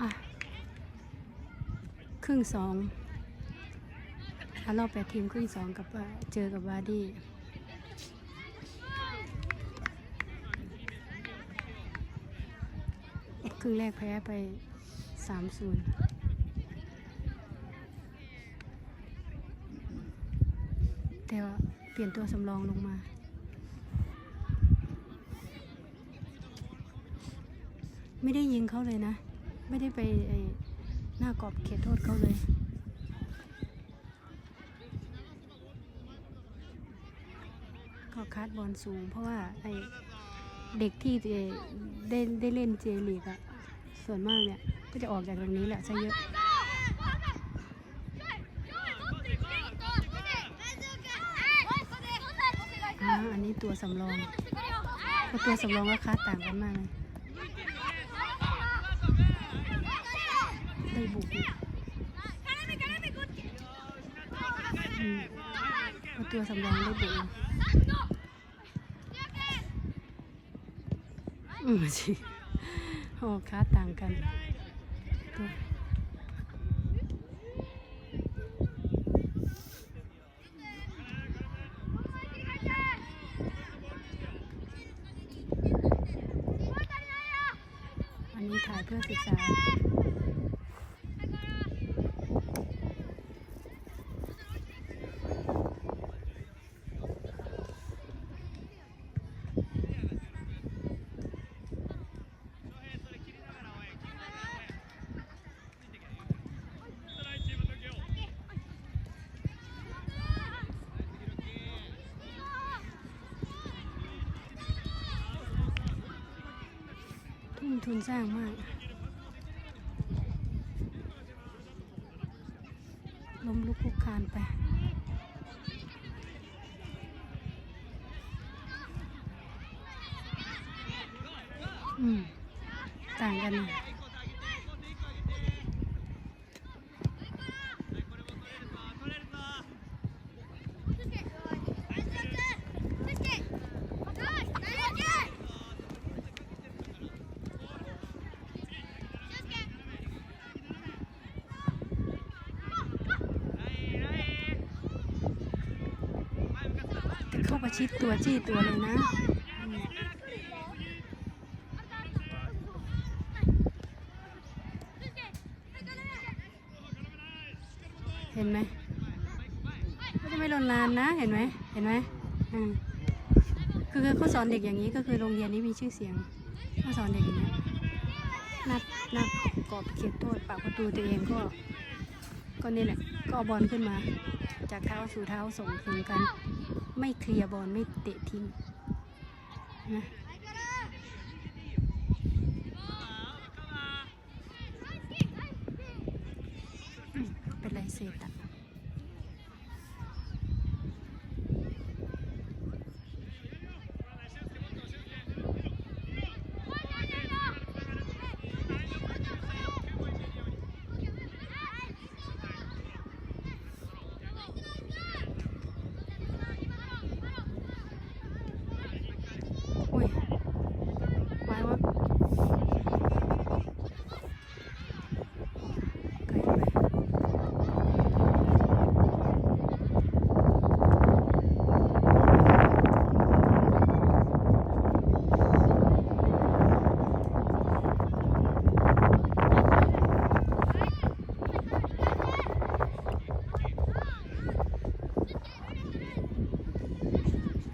อะ ครึ่งสองถ้ารอบแปดทีมครึ่งสองกับเจอกับบาร์ดี้ครึ่งแรกแพ้ไปสามศูนย์แต่ว่าเปลี่ยนตัวสำรองลงมาไม่ได้ยิงเขาเลยนะ ไม่ได้ไปไอ้หน้ากรอบเขตโทษเขาเลยก็คัดบอลสูง เพราะว่าไอ้เด็กที่ได้ได้ไดเล่นเจลีกอะส่วนมากเนี่ยก็จะออกจากตรงนี้แหละซะเยอะอันนี้ตัวสำรองตัวสำรองราคาต่างกันมากเลย ได้บุกอีกอืมาตัวสำรองได้บุกอีกอืมสิโอ้ค้าต่างกันตัวอันนี้ถ่ายเพื่อศึกษา ทุนสร้างมากล้มลุกคลุกคานไปอืมต่างกันนะแต่เข้า ประชิดตัวจี้ตัวเลยนะเห็นไหมก็จะไม่ลนลานนะเห็นไหมเห็นไหมอืมคือเขาสอนเด็กอย่างนี้ก็คือโรงเรียนนี้มีชื่อเสียงเขาสอนเด็กอย่างนี้นับนับกรอบเขตโทษปากประตูตัวเองก็ ก็นี่แหละก็บอลขึ้นมา จากเท้าสู่เท้าส่งถึงกัน ไม่เคลียร์บอลไม่เตะทิ้งนะอืมเป็นไรเศษอะอุ้ยหมายว่าไกลไป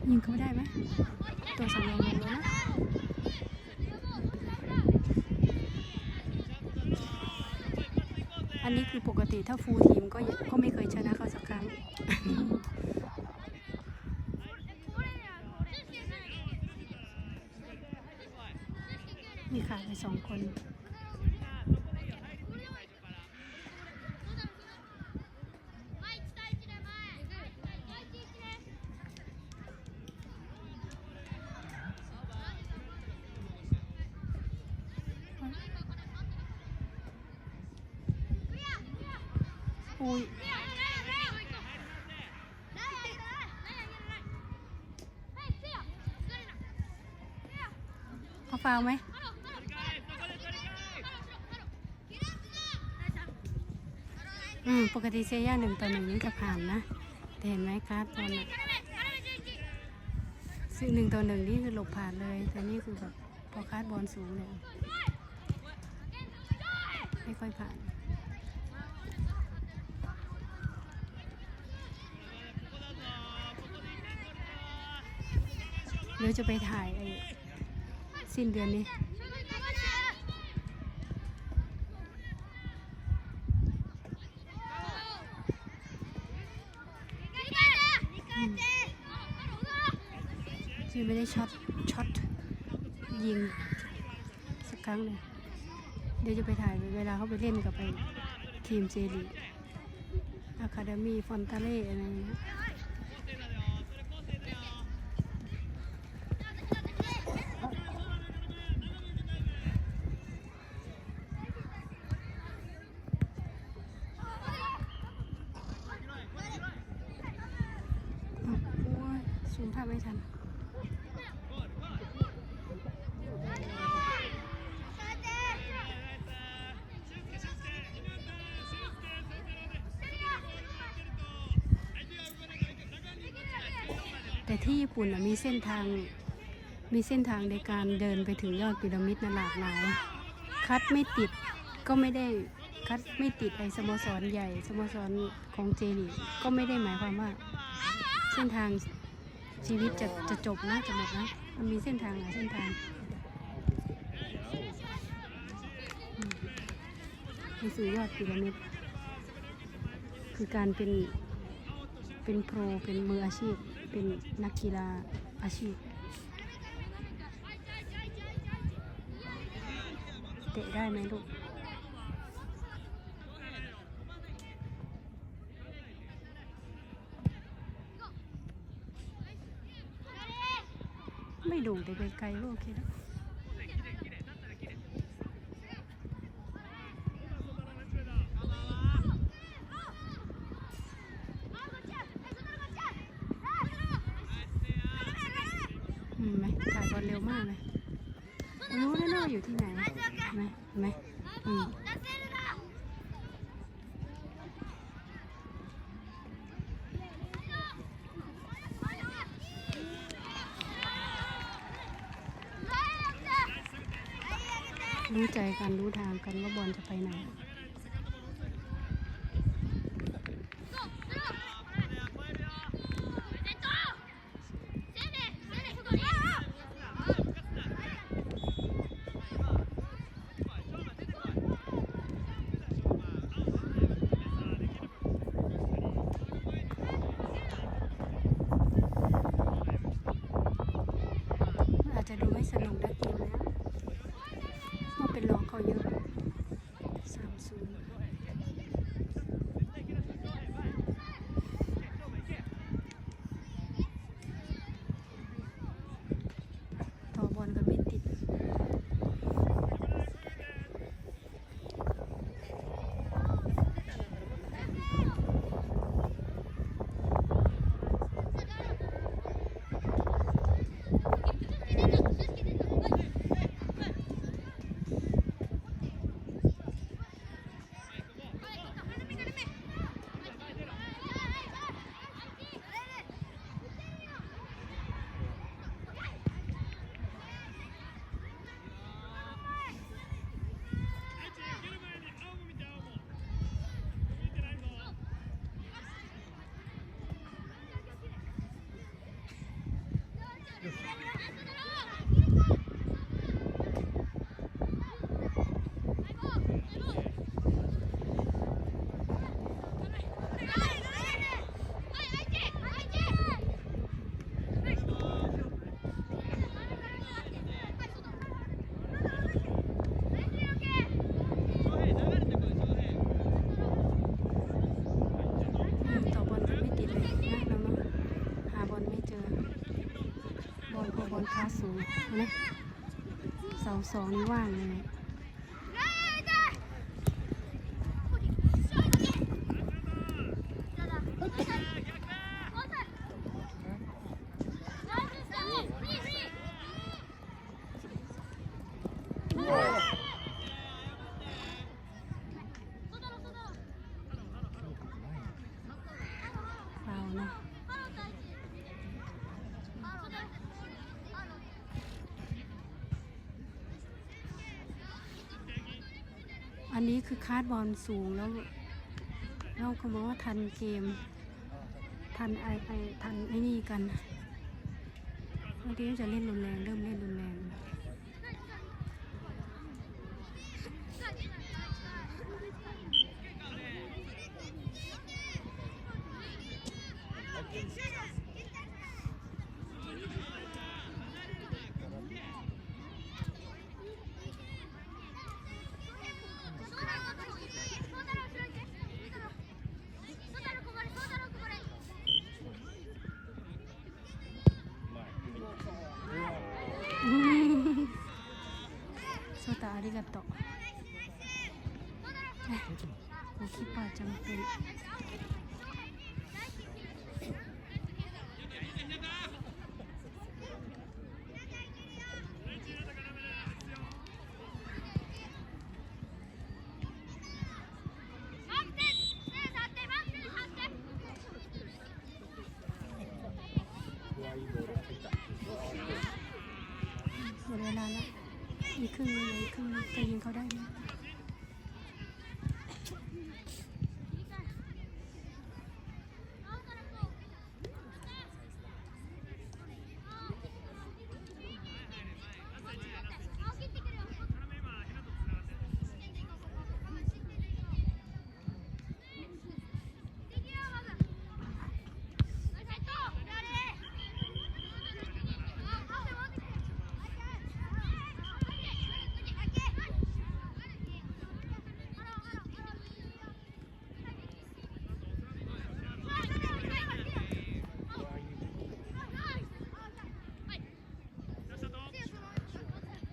ยิงเขาได้ไหม ตัวสำรองลงแล้วนะ อันนี้คือปกติถ้าฟูลทีมก็ยังก็ไม่เคยชนะเขาสักครั้ง มีขาดไปสองคนอุ้ยเขาฟาวไหม อืมปกติเซย่าหนึ่งต่อหนึ่งนี่จะผ่านนะแต่เห็นไหมการ์ดบอลอะซึ่งหนึ่งต่อหนึ่งนี่คือหลบผ่านเลย แต่นี่คือแบบพอการ์ดบอลสูงเนี่ยไม่ค่อยผ่านเดี๋ยวจะไปถ่ายไอ้สิ้นเดือนนี้ ยังไม่ได้ ช็อตช็อตยิงสักครั้งเลยเดี๋ยวจะไปถ่ายเวลาเขาไปเล่นกับไปทีมเจลีอะคาเดมี่ฟอนตาเล่อะไรอย่างเงี้ยอ้าวโอ้ยซูมภาพไม่ทัน ปุ่นน่ะมีเส้นทางมีเส้นทางในการเดินไปถึงยอดพีระมิดนะหลากหลาย คัดไม่ติดก็ไม่ได้คัดไม่ติดไอสโมสรใหญ่สโมสรของเจลีกก็ไม่ได้หมายความว่า เส้นทางชีวิตจะจะจบนะจะหมดนะมันมีเส้นทางหลายเส้นทางไปสู่ยอดพีระมิดคือการเป็นเป็นโปรเป็นมืออาชีพ เป็นนักกีฬาอาชีพ เตะได้ไหมลูกไม่ดุงแต่ไกลๆก็โอเคแล้ว อืมไหม ถ่ายบอลเร็วมากเลยรู้แน่ๆว่าอยู่ที่ไหนไหมเห็นไหมอืมรู้ใจกันรู้ทางกันว่าบอลจะไปไหน นคาสูงนะเสาสองนี่ว่างเลยเราเนาะ นี้คือคาดบอลสูงแล้วเราก็มองว่าทันเกม ทันไอไอทันไอนี่กันเมื่อก็จะเล่นรุนแรง เริ่มเล่นรุนแรง โซตาอาริกาโตะเอ้ยโอีกครึ่งนึงเลยอีกครึ่งนึงจะยิงเขาได้ไหม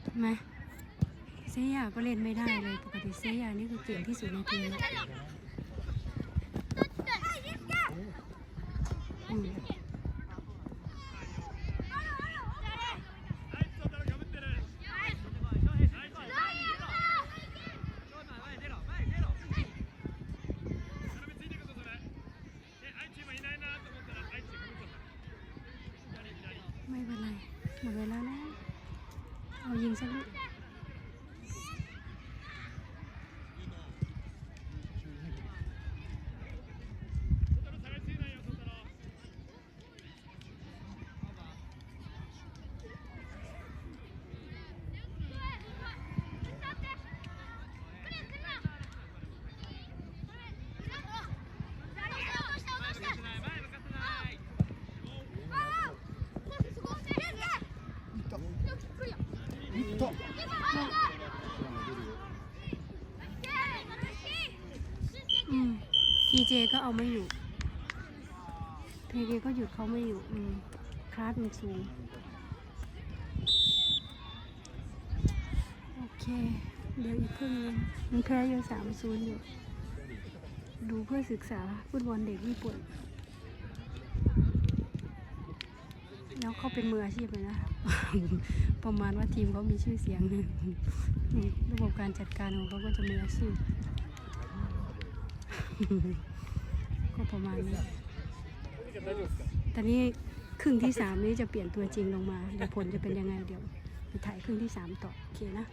ทำไมเซียก็เล่นไม่ได้เลยปกติเซียนี่คือเก่งที่สุดในทีมไม่เป็นไรหมดเวลาแล้วเอายิงสักลูกอืมที เจก็เอาไม่อยู่ทีเจก็หยุดเขาไม่อยู่อืมคลาสมันสูงโอเค เดี๋ยวอีกครึ่งนึงมันแพ้อยู่สามศูนย์อยู่ ดูเพื่อศึกษาฟุตบอลเด็กญี่ปุ่น แล้วเขาเป็นมืออาชีพเลยนะ ประมาณว่าทีมเขามีชื่อเสียงระบบการจัดการของเขาก็จะมืออาชีพ ก็ประมาณนี้ตอนนี้ครึ่งที่สามนี้จะเปลี่ยนตัวจริงลงมาเดี๋ยวผลจะเป็นยังไงเดี๋ยวไปถ่ายครึ่งที่สามต่อโอเคนะ